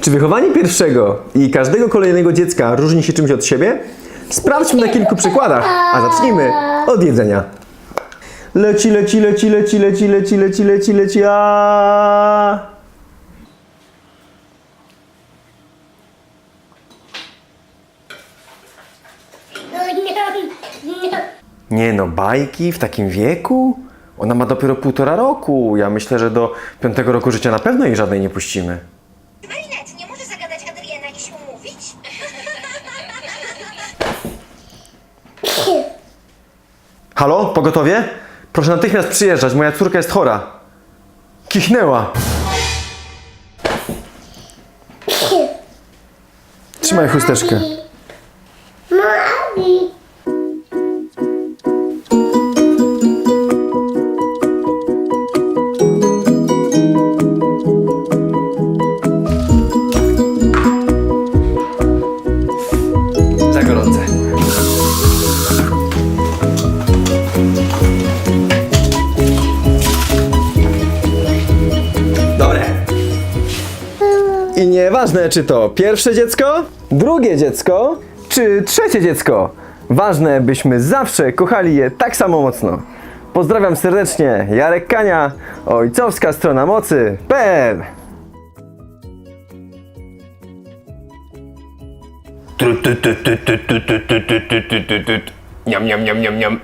Czy wychowanie pierwszego i każdego kolejnego dziecka różni się czymś od siebie? Sprawdźmy na kilku przykładach, a zacznijmy od jedzenia. Leci, leci, leci, leci, leci, leci, leci, leci, leci, a. Nie no, bajki w takim wieku? Ona ma dopiero półtora roku. Ja myślę, że do piątego roku życia na pewno jej żadnej nie puścimy. Umówić? Halo, pogotowie? Proszę natychmiast przyjeżdżać, moja córka jest chora. Kichnęła. Trzymaj chusteczkę. Mami. Gorące. Dobre. I nieważne, czy to pierwsze dziecko, drugie dziecko, czy trzecie dziecko. Ważne, byśmy zawsze kochali je tak samo mocno. Pozdrawiam serdecznie, Jarek Kania, ojcowska strona mocy.pl Ням-ням-ням-ням-ням.